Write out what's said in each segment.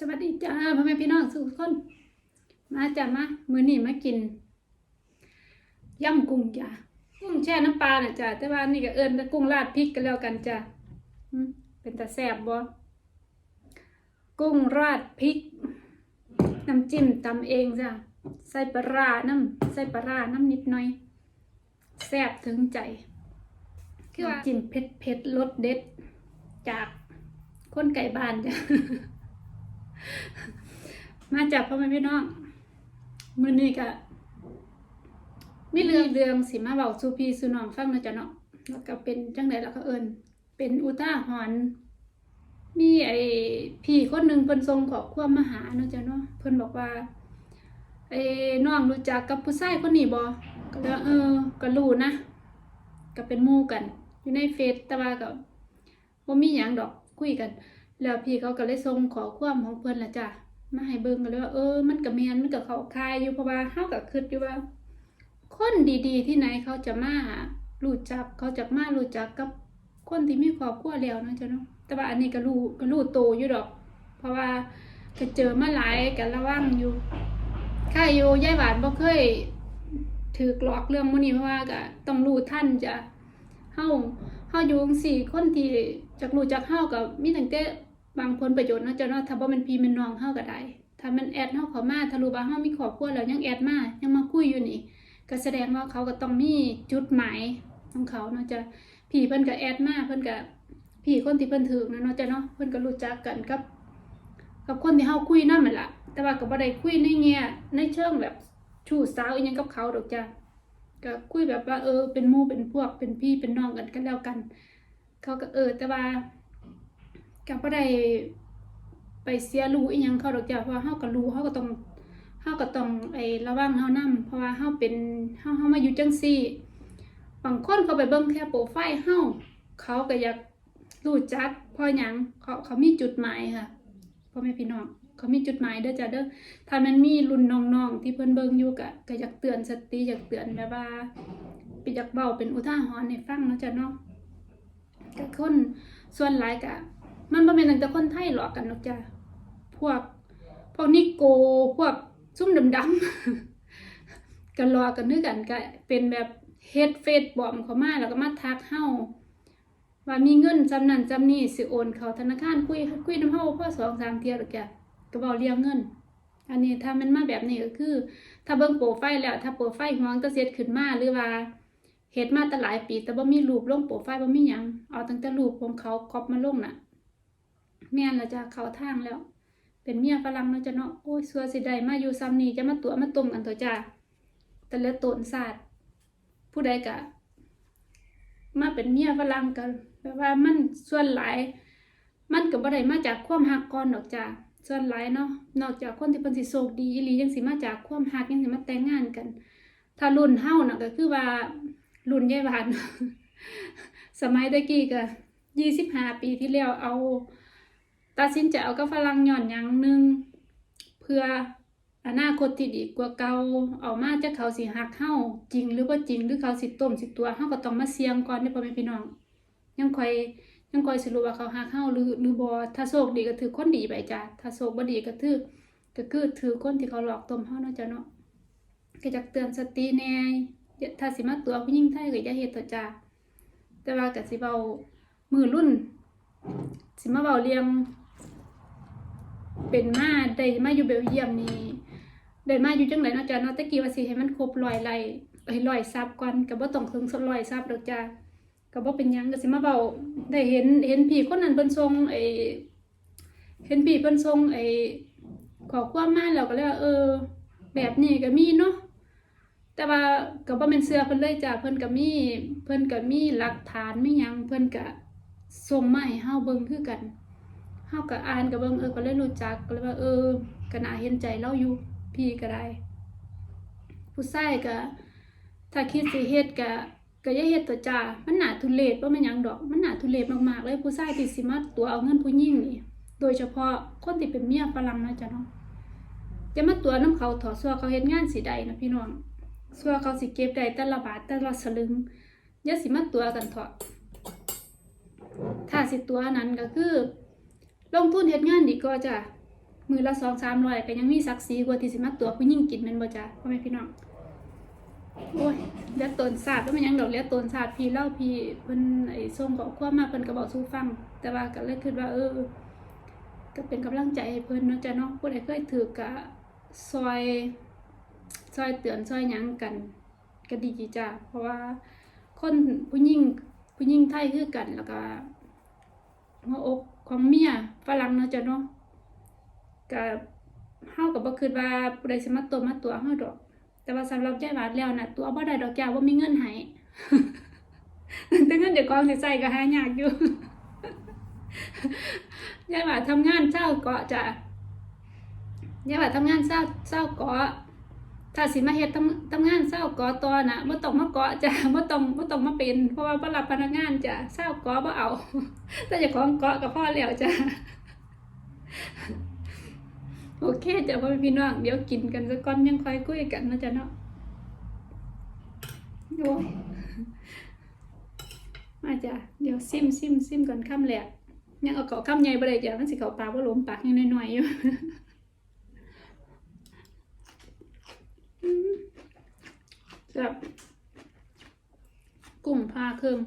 สวัสดีจ้าพ่อแม่พี่น้องทุกคนมาจ้ามามื้อนี้มากินยำกุ้งจ้ากุ้งแช่น้ำปลาน่ะจ้าแต่ว่านี่ก็เอิ้นแต่กุ้งราดพริกกันแล้วกันจ้าอืมเป็นตาแซ่บบ่กุ้งราดพริกน้ำจิ้มตำเองจ้าใส่ปลาร้าน้ำใส่ปลาร้าน้ำนิดหน่อยแซ่บถึงใจคือว่าจิ้มเผ็ดเผ็ดๆรสเด็ดจากคนไก่บ้านจ้ะ มาจากพ่อแม่พี่น้องมื้อนี้ก็มีเรื่องเรื่องสิมาเว้าสู่พี่สู่น้องฟังเนาะจ้ะเนาะแล้วก็เป็นจังไดแล้วก็เอิ้นเป็นอุทาหรณ์มีไอ้พี่คนหนึงเพิ่นส่งขอความมาหาเนาะจ้ะเนาะเพิ่นบอกว่าไอ้น้องรู้จักกับผู้ชายคนนี้บ่ก็เลยว่าเออก็รู้นะก็เป็นหมู่กัน อยู่ในเฟซแต่ว่าก็บ่มีหยังดอกคุยกัน แล้วพี่เขาก็เลยส่งขอความของเพิ่อนละจ้ะมาให้เบิ่งกันเลยว่าเออมันก็แม่นมันก็เขาคายอยู่เพราะว่าเฮาก็คิดอยู่ว่า คนดีๆ ที่ไหนเขาจะมารู้จักเขาจะมารู้จักกับคนที่มีครอบครัวแล้วนะจ๊ะเนาะแต่ว่าอันนี้ก็รู้ก็รู้โตอยู่ดอก เพราะว่าก็เจอมาหลายก็ระวังอยู่ค่าอยู่ยายหวานบ่เคยถือกลอกเรื่องมื้อนี้เพราะว่าก็ต้องรู้ทันจ้ะเฮาเฮาอยู่จังซี่คนที่จักรู้จักเฮาก็มีตั้งแต่ บางผลประโยชน์เนาะจ้ะเนาะถ้าบ่ม่นพี่ม่นน้องเฮาก็ได้ถ้ามันแอดเฮาเข้ามาถ้ารู้ว่าเฮามีครอบครัวแล้วยังแอดมายังมาคุยอยู่นี่ก็แสดงว่าเขาก็ต้องมีจุดหมายของเขาเนาะจะพี่เพิ่นก็แอดมาเพิ่นก็พี่คนที่เพิ่นถึกนะเนาะจ้ะเนาะเพิ่นก็รู้จักกันกับ กับคนที่เฮาคุยนำนั่นล่ะแต่ว่าก็บ่ได้คุยในแง่ในเชิงแบบชู้สาวอีหยังกับเขาดอกจ้ะก็คุยแบบว่าเออเป็นหมู่เป็นพวกเป็นพี่เป็นน้องกันกันแล้วกัน เขาก็เออแต่ว่า ก็บ่ได้ไปเสียรู้อีหยังเขาดอกจ้ะเพราะว่าเฮาก็รู้เฮาก็ต้องเฮาก็ต้องไอ้ระวังเฮานํเพราะว่าเฮาเป็นเฮาเฮามาอยู่จังซี่บางคนเขาไปเบิ่งแค่โปรไฟล์เฮาเขาก็อยากรู้จักเพราะหยังเขาเขามีจุดหมายค่ะพ่อแม่พี่น้องเขามีจุดหมายเด้อจ้ะเด้อถ้ามันมีรุ่นน้องๆที่เพิ่นเบิ่งอยู่ก็ก็อยากเตือนสติอยากเตือนแบบว่าไปอยากเว้าเป็นอุทาหรณ์ให้ฟังเนาะจ้ะเนาะก็คนส่วนหลายก็ มันบ่แม่นตั้งแต่คนไทยหรอกกันเนาะจ้ะพวก พวกนิโกพวกซุ่มดำๆกันรอกันนึกกันก็เป็นแบบเฮ็ดเฟซบอมเขามาแล้วก็มาทักเฮาว่ามีเงินจำนั้นจำนี้สิโอนเขาธนาคารคุยคุยน้ำเฮาพอสองสามเที่ยวแล้วแกก็บอกเรียกเงิน อันนี้ถ้ามันมาแบบนี้ก็คือ ถ้าเบิ่งโปรไฟล์แล้ว ถ้าโปรไฟล์หวงก็เสร็จขึ้นมาหรือว่าเฮ็ดมาตั้งหลายปี แต่บ่มีรูปลงโปรไฟล์บ่มีหยังเอาตั้งแต่รูปของเขาก๊อปมาลงน่ะ แม่นและจ้ะเข้าทางแล้ว เป็นเมียฝรั่งเนาะจ้ะเนาะโอ้ยสัวสิได้มาอยู่ซ้ำนี้จะมาตัวมาต้มกันเถอะจ้าแต่ละตนศาสตร์ผู้ใดกะ มาเป็นเมียฝรั่งกันแปลว่ามันส่วนหลาย มันก็บ่ได้มาจากความฮักก่อนดอกจ้าส่วนหลายเนาะนอกจากคนที่เพิ่นสิโชคดีอีหลียังสิมาจากความฮักยังสิมาแต่งงานกัน ถ้ารุ่นเฮาน่ะก็คือว่ารุ่นยายหวาน สมัยตะกี้ก็25ปีที่แล้วเอา ตัดสินใจเอากับฝรั่งย้อนหยังหนึ่งเพื่ออนาคตที่ดีกว่าเก่าเอามาจากเขาสิหักเฮาจริงหรือบ่าจริงหรือเขาสิต้มสิตัวเฮาก็ต้องมาเสียงก่อนเด้พ่อแม่พี่น้อง ยังคอยยังคอยสิรู้ว่าเขาหักเฮาหรือหรือบ่ถ้าโชคดีก็ถือคนดีไปจ้ะถ้าโชคบ่ดีก็ถือก็คือถือคนที่เขาหลอกต้มเฮาเนาะจ้ะเนาะก็อยากเตือนสติแน่ถ้าสิมาตัวผู้หญิงไทยก็อย่าเฮ็ดเถอจ้ะแต่ว่าก็สิเว้ามือรุ่น สิมาเว้าเรื่อง เป็นมาได้มาอยู่เบลเยียมนี่ได้มาอยู่จังไดเนาะจ้ะเนาะตะกี้ว่าสิให้มันครบร้อยไร่เอ้ยร้อยซับก่อนก็บ่ต้องถึงร้อยซับดอกจ้ะก็บ่เป็นหยังก็สิมาเว้าได้เห็นเห็นพี่คนนั้นเพิ่นส่งไอ้เห็นพี่เพิ่นส่งไอ้ขอความมาแล้วก็เลยว่าเออ แบบนี้ก็มีเนาะแต่ว่าก็บ่แม่นเชื่อเพิ่นเลยจ้ะเพิ่นก็มีเพิ่นก็มีหลักฐานมีหยังเพิ่นก็ส่งมาให้เฮาเบิ่งคือกัน เฮาก็อ่านก็เบิ่งเออก็เลยรู้จักก็เลยว่าเออก็น่าเห็นใจเราอยู่พี่ก็ได้ ผู้ชายก็ถ้าคิดสิเฮ็ดก็ก็อย่าเฮ็ดตัวจ้ามันหนาทุเรศบ่แม่นหยังดอก มันหนาทุเรศมากๆเลยผู้ชายที่สิมาตัวเอาเงินผู้หญิงนี่โดยเฉพาะคนที่เป็นเมียฝรั่งนะจ๊ะเนาะจะมาตัวน้ำเขาถอดซัวเขาเฮ็ดงานสิได้นะพี่น้องซัวเขาสิเก็บได้แต่ละบาทแต่ละสลึงอย่าสิมาตัวกันเถอะถ้าสิตัวนั้นก็คือ ลงทุนเฮ็ดงานดีกว่าจ้ะมือละสองสามร้อยก็ยังมีศักดิ์ศรีกว่าที่สิมาตัวผู้หญิงกินแม่นบ่จ้ะพ่อแม่พี่น้องโอ้ยเลี้ยตนศาสตร์แล้วมันยังดอกเลี้ยตนศาสตร์พี่เล่าพี่เพิ่นไอ้ส่งข้อความมาเพิ่นก็บอกสู้ฟัง แต่ว่าก็เลยคิดว่า เออ ก็เป็นกำลังใจให้เพิ่นเนาะจ้ะเนาะผู้ใดเคยถือกะซอยซอยเตือนซอยหยังกันก็ดีจ้ะเพราะว่าคนผู้หญิงผู้หญิงไทยคือกันแล้วก็หัวอก ของเมียฝรั่งเนาะจ้ะเนาะก็เฮาก็บ่คิดว่าผู้ใดสิมาตัวมาตัวเฮาดอก แต่ว่าสำหรับยายหวานแล้วน่ะตัวบ่ได้ดอกจ้าบ่มีเงินให้แต่เงินเดี๋ยวกองสิใส่ก็หายากอยู่ยายหวานทำงานเช่าเกาะจ้ะยายหวานทำงานเช่าเช่าเกาะ ถ้าสิมาเฮ็ดทำทำงานเช่ากาะต่อน่ะบ่ต้องมาเกาะจ้ะบ่ต้องบ่ต้องมาเป็น เพราะว่าบ่รับพนักงานจ้ะเช่ากาะบ่เอาแต่จ้าของเกาะก็พอแล้วจ้ะโอเคจ้ะพ่อพี่น้องเดี๋ยวกินกันซะก่อนยังค่อยคุยกันนะจ๊ะเนาะโอ้ยมาจ้ะเดี๋ยวซิมซิมซิมก่อนค่ำแหลกยังเอาเกาะค่ำใหญ่บ่ได้จ้ะมันสิเข้าปลากบ่หลมปากยังน้อยๆอยู่ อืม แบบกุ้งพาเครื่อง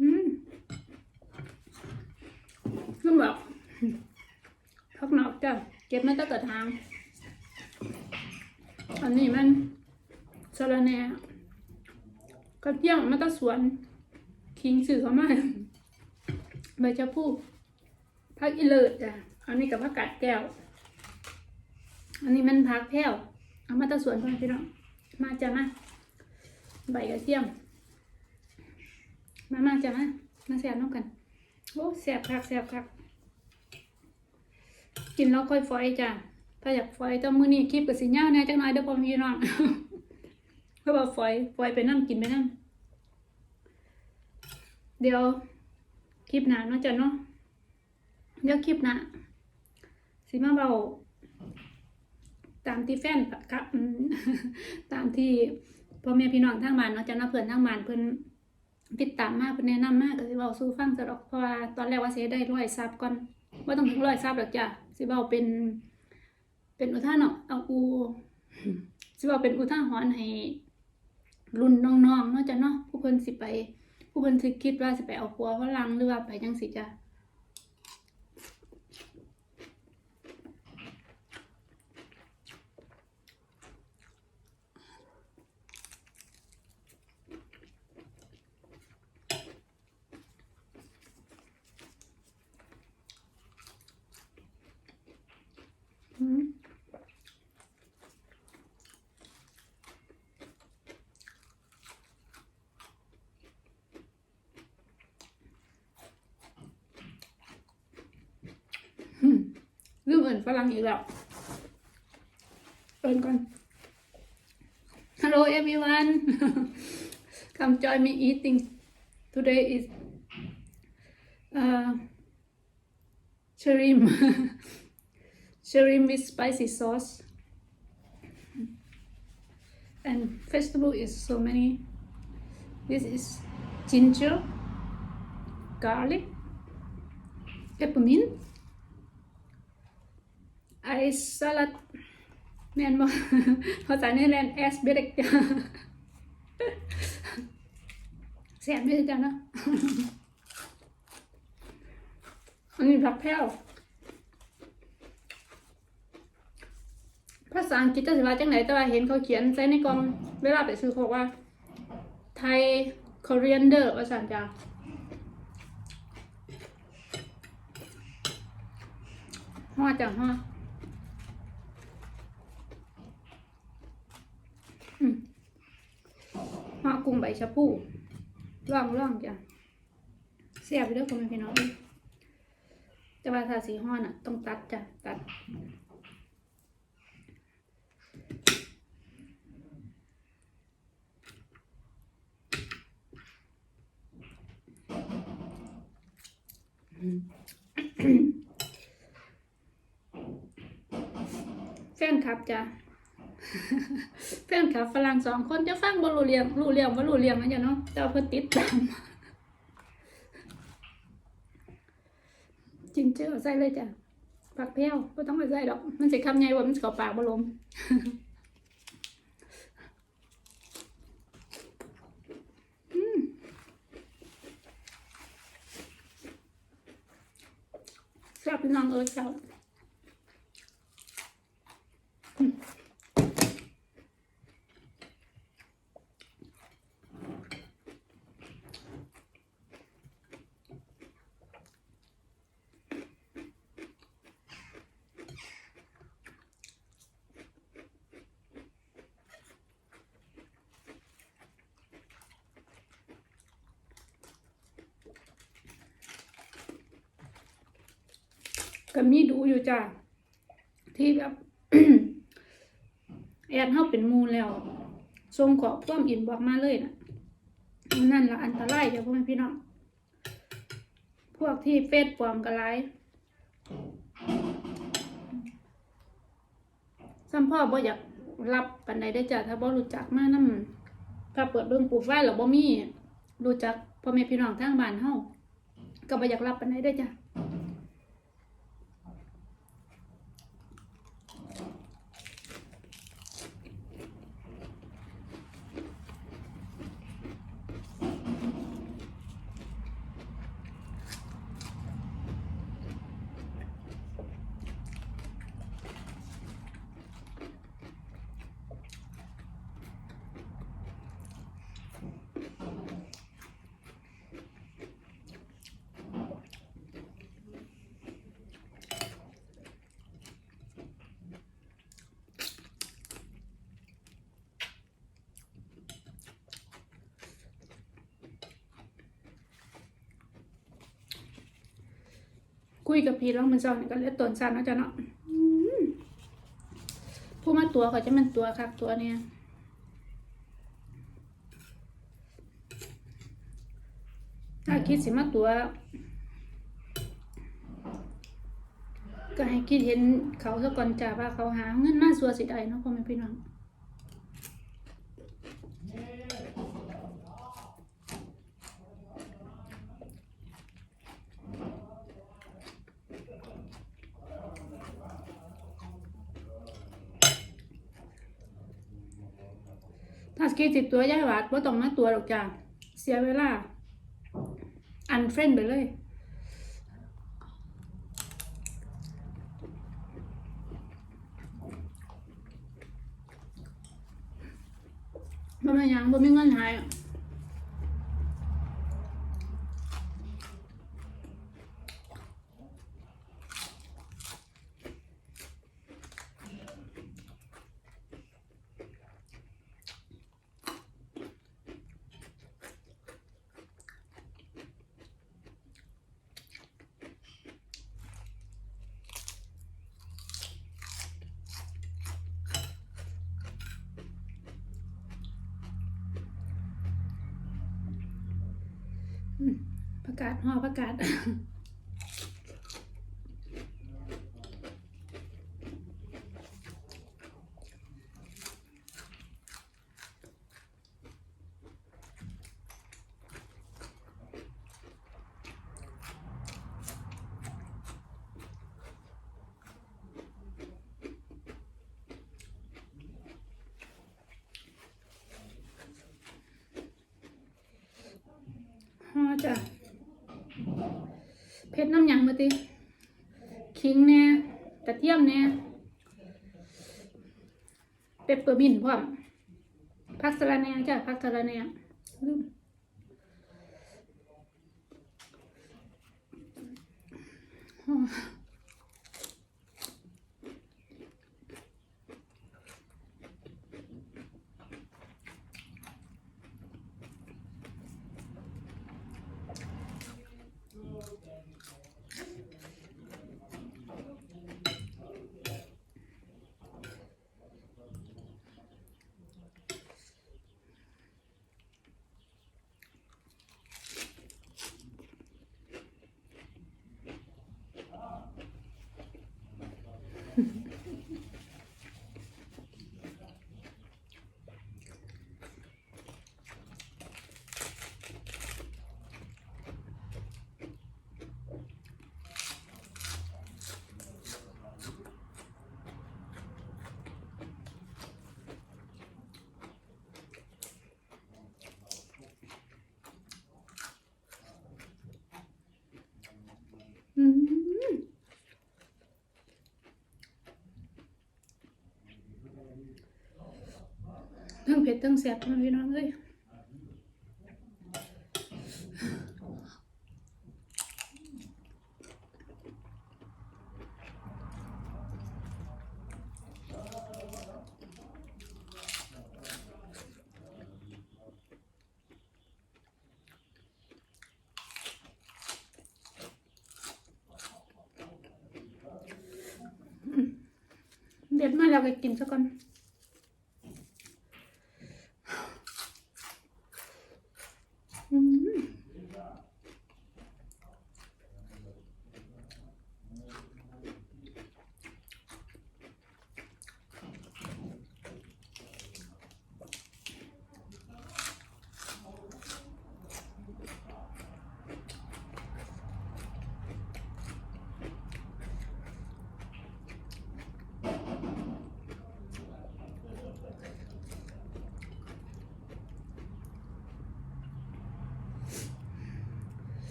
อืมคือแบบพักนอกจ้ะเก็บไมาตั้งแต่ทาง อันนี้มันสะระแหน่กระเทียมมาตั้งสวน คิงสื่อเขามาใบชะพูพักอีเลิศจ้ะอันนี้กับผักกาดแก้ว อันนี้มันพักแพ้วเอามาตั้งสวนเพื่อนพี่น้องมาจ้ะมาใบกระเทียม มามาจ้ะมามาแซ่บน้องกันโอ้แซ่บคักแซ่บคักกินแล้วค่อยฟอยจ้ะถ้าอยากฟอยต้องมือนี้คลิปกับสิญญาแน่จังหน่อยเด้อพ่อพี่น้องเพื่อว่าฟอยฟอยไปนั่งกินไปนั่ง เดี๋ยวคลิปหน้าเนาะจ้ะเนาะเดี๋ยวคลิปหน้าสิมาเบาตามที่แฟนครับตามที่พ่อแม่พี่น้องทางบ้านเนาะจ้ะเนาะเพื่อนทางบ้านเพิ่นติดตามมากเพิ่นแนะนำมากก็สิเว้าสู่ฟังซะดอกเพราะว่าตอนแรกว่าเสิได้ร้อยซับก่อนบ่าต้องถึงร้อยซับดอกจ้ะสิเว้าเป็น เป็นอุทาหรณ์เอาอูสิเว้าเป็นอุทาหรณ์ให้รุ่นน้องๆเนาะจ้ะเนาะผู้เพิ่นสิไป ผู้บันทึกคิดว่าจะไปเอาผัวฝรั่งหรือว่าไปจังสิจ้ะ อินฝรั่งอีกแล้ว เอินก่อน Hello everyone come join me eating today is uh shrimp shrimp with spicy sauce and vegetable is so many this is ginger garlic peppermint Ice salad แม่นบ่ภาษาเนรแลนด์แอสเบรกจ้ะแซ่บไม่จ้ะเนาะอันนี้ผักแพ้วภาษาอังกฤษจะสิว่าจังไหนแต่ว่าเห็นเขาเขียนใส่ในกล่องเวลาไปซื้อเขาบอกว่า ไทย coriander ภาษาจ้าฮอดจ้ะฮอดอืม ฮอกุ้งใบชะพูร่องร่องจ้ะเสียบไปด้อคุณพี่น้องแต่ว่าถ้าสีห้อนอะ ต้องตัดจ้ะตัดแฟนคลับจ้ะ เพื่อนขับฝรั่งสองคนจะฟังบรูเรียงรู้เรียงบ่รู้เรียงนะจ๊ะเนาะแต่ว่าเพิ่นติดตามจริงเจ้าใส่เลยจ้ะผักเพี้ยวบ่ต้องไปใส่ดอก มันสิคำใหญ่ว่ามันสิเข้าปากบ่ลมอืมแซ่บพี่น้องเอ้ยเจ้า ก็มีดู อยู่จ้ะที่แบบแอดเฮาเป็นมูลแล้วส่งขอควมอินบอกมาเลยนะนั่นละอันตรายจ้ะพ่อแม่พี่น้องพวกที่เฟซปลอมก็หลายซ้ำพ่อบ่อยากรับปันใดได้จ้ะถ้าบ่รู้จักมานำถ้าเปิดเบิ่งปลูกไว้แล้วบ่มีรู้จักพ่อแม่พี่น้องทางบ้านเฮาก็บ่อยากรับปันใดได้จ้ะ คุยกับพี่แล้วมันเศร้าเนี่ยก็เลือดตนสั่นเนาะจ้ะเนาะผู้มาตัวเขาจะเป็นตัวคักตัวเนี่ยถ้าคิดสิมาตัว ก็ให้คิดเห็นเขาซะก่อนจ้าว่าเขาหาเงินมาสัวสิได้เนาะพ่อแม่พี่น้อง สกีติดตัวยายหวาดว่าต้องมาตัวหรอกจ้าเสียเวลา อันเฟรนไปเลย บ่แม่นหยังบ่มีเงินใหายประ กาศห่อประกาศจ้ะ เผ็ดน้ำหยังมาติขิงแน่กระเทียมแน่เปปเปอร์มินพร้อมพักสะระแหน่จ้ะพักสะระแหน่ลืม ทั้งเผ็ดทั้งแซ่บนะพี่น้องเอ้ยเด็ดมาแล้วก็กินซะก่อนอืม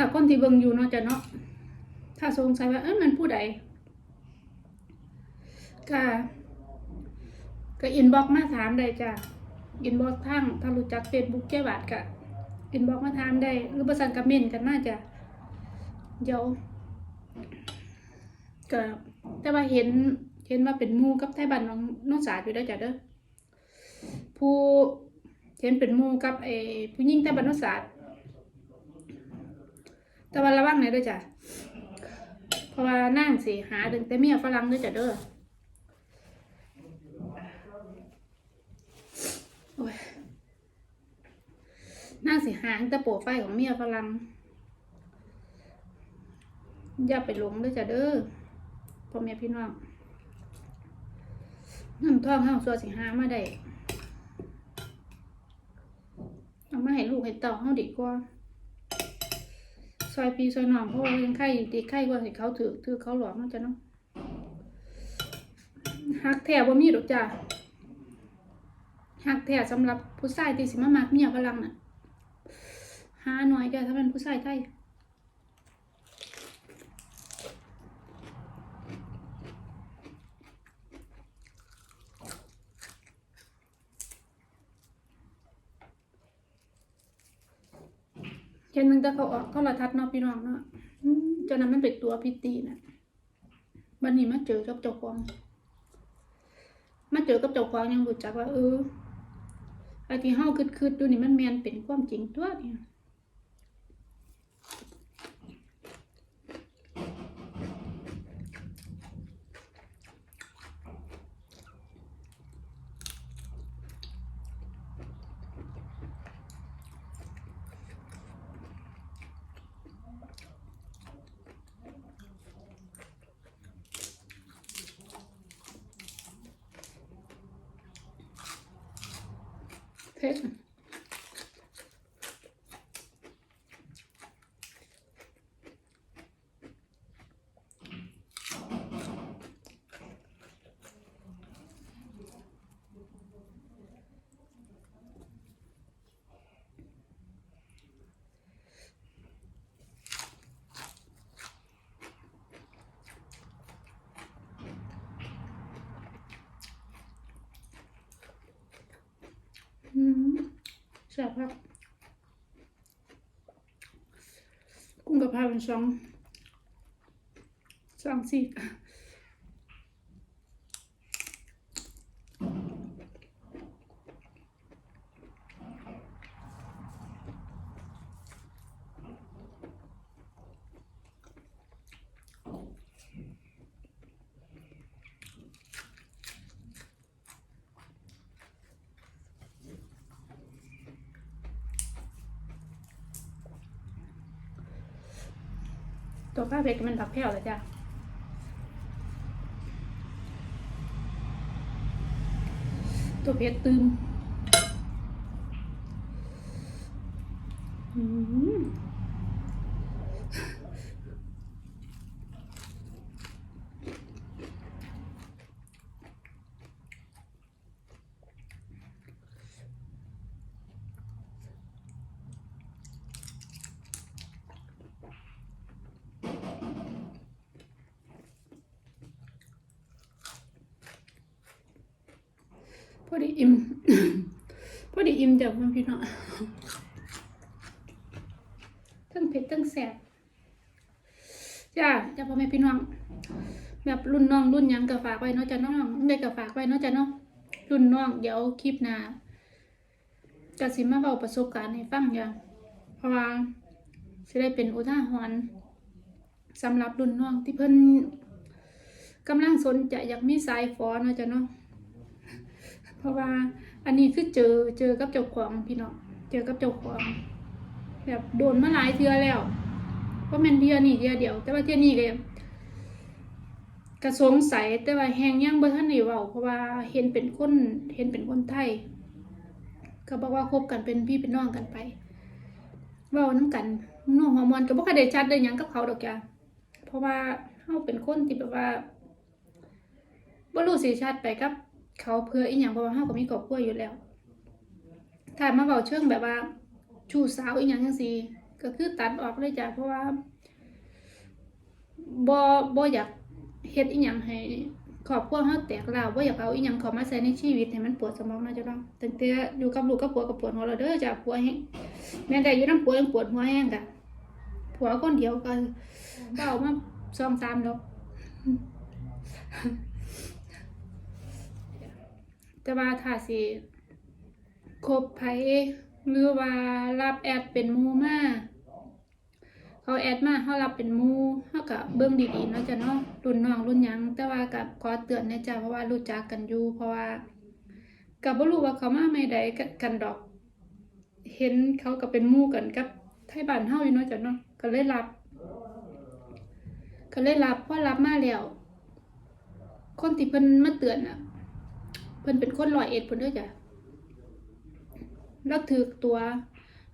ถ้าคนที่เบิ่งอยู่เนาะจะเนาะถ้าสงสัยว่าเอ้ยมันผู้ใดก็ก็อินบ็อกมาถามได้จ้ะอินบ็อกทางถ้ารู้จักเฟซบุ๊กเจ้บาทก็อินบ็อกมาถามได้ หรือประสานกับเมนกันมาจ้ะเดี๋ยวก็แต่ว่าเห็นเห็นว่าเป็นมูกับไทยบ้านน้องน้องสาดอยู่ได้จ้ะเด้อผู้เห็นเป็นมูกับไอ้ผู้หญิงไทยบ้านน้องสาด แต่ว่าระวังหน่อยด้วยจ้ะ เพราะว่านั่งสิหาดึงแต่เมียฝรั่งด้วยจ้ะเด้อโอ้ยนั่งสิหาแต่โปรไฟของเมียฝรั่งอย่าไปหลงด้วยจ้ะเด้อพ่อแม่พี่น้องน้ำท่องห้าสัวสิหามาได้เอามาให้ลูกให้เต่าเฮาดีกว่า อยปีซอยหนองเพราะว่ายังไข่ตีไข่กว่าให้เขาถือถือเขาหลอกเนาะจ้ะเนาะหักแท้บ่มีดอกจ้ะหักแถบสำหรับผู้ชายตีสิมามักเมียพลังน่ะหาหน่อยจ้ะถ้าเป็นผู้ชายไทยเห็นนึงแต่เขาออกเขาละทัดเนาะพี่น้องเนาะเจานั้นมันเป็นตัวพิตีน่ะวันนี้มาเจอกับเจ้าของมาเจอกับเจ้าของยังรู้จักว่าเออไอ้ที่เฮาคืดๆดูนี่มันแมนเป็นความจริงตัวเนี่ย เแซ่บครับกุ้งกะเพราเป็นสองสองสี่าวเผ็ดมันผักแผ่วเลยจ้ะตัวเผ็ดตืมอืม พอดีอิ่ม พอดีอิ่ม เดี๋ยวมันพี่น้องทั้งเผ็ดทั้งแสบจ้าจ้าพ่อแม่พี่น้อง แบบรุ่นน้องรุ่นยังก็ฝากไว้เนาะจ้าน้องได้ก็ฝากไว้เนาะจ้าเนาะรุ่นน้องเดี๋ยวคลิปหน้าจะสิมาเบาประสบการณ์ให้ฟังอย่างเพราะว่าสิได้เป็นอุทาหรณ์สำหรับรุ่นน้องที่เพิ่นกำลังสนใจอยากมีสายฟอเนาะจ้าเนาะเพราะว่า อันนี้คือเจอเจอกับเจ้าของพี่น้องเจอกับเจ้าของ แบบโดนมาหลายเทื่อแล้วก็แม่นเทื่อนี่เทื่อเดียว แต่ว่าเทื่อนี้ก็ก็สงสัยแต่ว่าแฮงยังเบ่ทันได้เว้าเพราะว่าเห็นเป็นคนเห็นเป็นคนไทย ก็บอกว่าคบกันเป็นพี่เป็นน้องกันไปเว้านํกันน้องฮอร์โมนก็บ่ค่อยได้ชัดได้ยังกับเขาดอกจ้ะเพราะว่าเฮาเป็นคนที่แบบว่าบ่รู้สิชัดไปกับ เขาเพื่ออีหยังเพราะว่าเฮาก็มีครอบครัวอยู่แล้ว ถ้ามาเว้าเชิงแบบว่าชู้สาวอีหยังจังซี่ก็คือตัดออกเลยจ้ะเพราะว่าบ่บ่อยากเฮ็ดอีหยังให้ครอบครัวเฮาแตกร้าวบ่อยากเอาอีหยังเข้ามาใส่ในชีวิตให้มันปวดสมองนะจ้ะเนาะตั้งแต่อยู่กับลูกกับผัวก็ปวดหัวแล้วเด้อจ้ะผัวแฮงแม่แต่อยู่นำผัวยังปวดหัวแฮงจ้ะผัวคนเดียวก็เอามาสองสามดอก แต่ว่าถ้าสิคบไผหรือว่ารับแอดเป็นมูมาเขาแอดมาเขารับเป็นมูเขาก็เบิ่งดีๆเนาะจ้ะเนาะรุ่นน้องรุ่นยังแต่ว่ากับขอเตือนนะจ๊ะเพราะว่ารู้จักกันอยู่เพราะว่ากับบ่รู้ว่าเขามาไม่ใดกันดอก เห็นเขาก็เป็นมูกันกับไทยบ้านเฮาอยู่เนาะจ้ะเนาะก็เลยรับ ก็เลยรับพอรับมาแล้วคนที่เพิ่นมาเตือนอะ พิ่นเป็นคนร้อยเอ็ดเพิ่นเด้อจ้ะแล้วถือตัว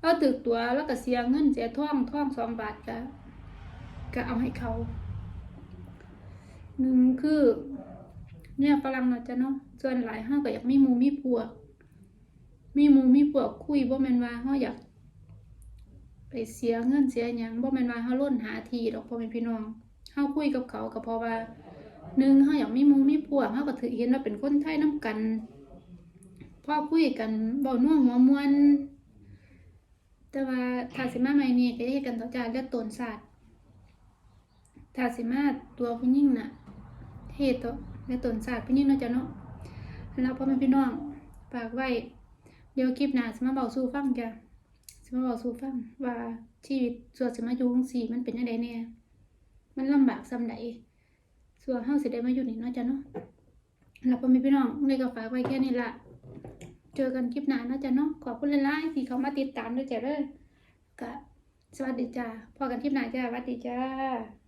แล้วถือตัวแล้วก็เสียเงินเสียท่องท่องสองบาทก็ก็เอาให้เขาหนึ่งคือ เนี่ยฝรั่งเนาะจ้ะเนาะส่วนหลายเฮาก็อยากมีมูมีพวก มีมูมีพวกคุยบ่แมนว่าเฮาอยาก ไปเสียเงินเสียหยังบ่แมนว่าเฮาล้นหาทีดอกพ่อแม่พี่น้องเฮาคุยกับเขาก็เพราะว่า หนึ่งเขาอยากมีมูมีพวกเขาก็ถือเห็นว่าเป็นคนไทยน้ำกันพ่อคุยกันเบาน่วงหัวมวน แต่ว่าถ้าสิมาใหม่นี่ก็จะเฮ็ดกันต่อจากเลือดตนศาสตร์ถ้าสิมาตัวผู้หญิงน่ะเฮ็ดต่อเลือดตนศาสตร์ผู้หญิงเนาะจ้ะเนาะแล้วพ่อแม่พี่น้องฝากไว้เดี๋ยวคลิปหน้าสิมาเบาสู่ฟังจ้ะสิมาเบาสู่ฟังว่าชีวิตส่วนสิมาอยู่จังซี่มันเป็นจังไดแน่มันลำบากส่ำใด ส่วนเฮาสิได้มาอยู่นี่เนาะจ้ะเนาะแล้วพ่อมีพี่น้องเลยก็ฝากไว้แค่นี้ละเจอกันคลิปหน้าเนาะจ้ะเนาะขอบคุณหลายๆที่เขามาติดตามด้วยจ้ะเด้อกะสวัสดีจ้าพอกันคลิปหน้าจ้าสวัสดีจ้า